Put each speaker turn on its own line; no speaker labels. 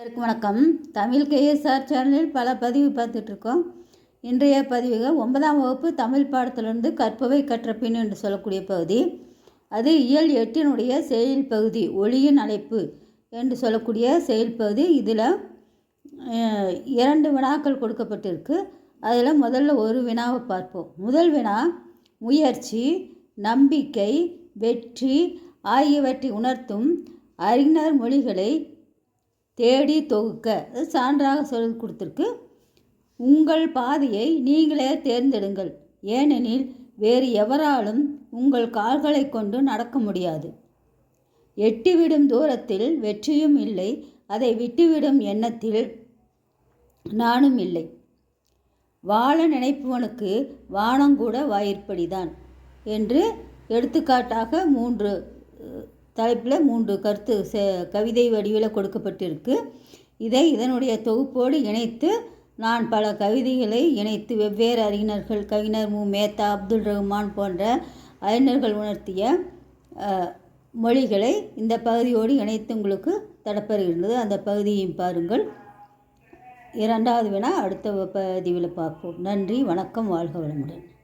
அனைவருக்கும் வணக்கம். தமிழ் கேஎஸ்ஆர் சேனலில் பல பதிவு பார்த்துட்ருக்கோம். இன்றைய பதிவுகள் ஒன்பதாம் வகுப்பு தமிழ் பாடத்திலிருந்து கற்பவை கற்ற பின் என்று சொல்லக்கூடிய பகுதி. அது இயல் எட்டினுடைய செயல் பகுதி ஒளியின் அழைப்பு என்று சொல்லக்கூடிய செயல் பகுதி. இதில் இரண்டு வினாக்கள் கொடுக்கப்பட்டிருக்கு. அதில் முதல்ல ஒரு வினாவை பார்ப்போம். முதல் வினா முயற்சி நம்பிக்கை வெற்றி ஆகியவற்றை உணர்த்தும் அறிஞர் மொழிகளை தேடி தொகுக்க. சான்றாக சொல்லி கொடுத்துருக்கு. உங்கள் பாதையை நீங்களே தேர்ந்தெடுங்கள். ஏனெனில் வேறு எவராலும் உங்கள் கால்களை கொண்டு நடக்க முடியாது. எட்டிவிடும் தூரத்தில் வெற்றியும் இல்லை. அதை விட்டுவிடும் எண்ணத்தில் நானும் இல்லை. வாழ நினைப்பவனுக்கு வானங்கூட வாயிற்படிதான். என்று எடுத்துக்காட்டாக மூன்று தலைப்பில் மூன்று கருத்து செ- கவிதை வடிவில் கொடுக்கப்பட்டிருக்கு. இதை இதனுடைய தொகுப்போடு இணைத்து நான் பல கவிதைகளை இணைத்து வெவ்வேறு அறிஞர்கள் கவிஞர் மு. மேத்தா அப்துல் ரஹ்மான் போன்ற அறிஞர்கள் உணர்த்திய மொழிகளை இந்த பகுதியோடு இணைத்து உங்களுக்கு தடப்பருகின்றது அந்த பகுதியையும் பாருங்கள். இரண்டாவது வினா அடுத்த பதிவில் பார்ப்போம். நன்றி வணக்கம் வாழ்க வளமுடன்.